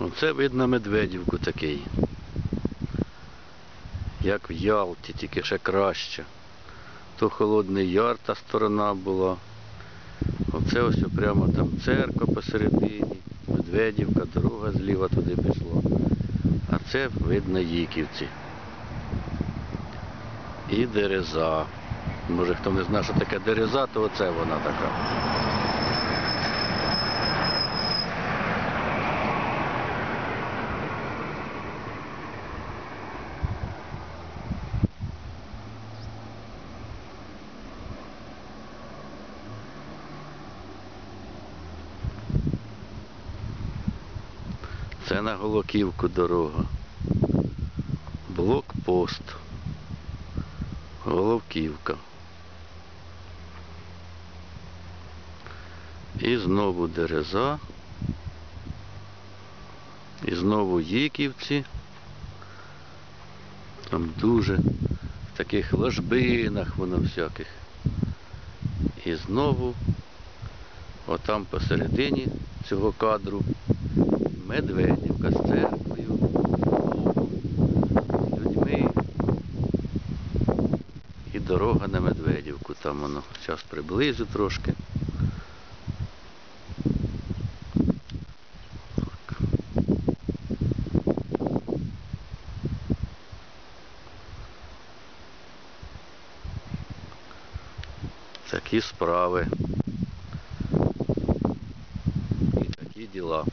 Оце видно Медведівку такий. Як в Ялті, тільки ще краще. То Холодний Яр та сторона була. Оце ось прямо там церква посередині, Медведівка, дорога зліва туди пішла. А це видно Їківці. І дереза. Може хто не знає, що таке дереза, то оце вона така. Це на Голоківку дорога. Блокпост. Головківка. І знову Дереза. І знову Їківці. Там дуже в таких ложбинах воно всяких. І знову отам посередині цього кадру Медведівка з церквою, з людьми. І дорога на Медведівку. Там воно зараз приблизу трошки. Такі справи. І такі діла.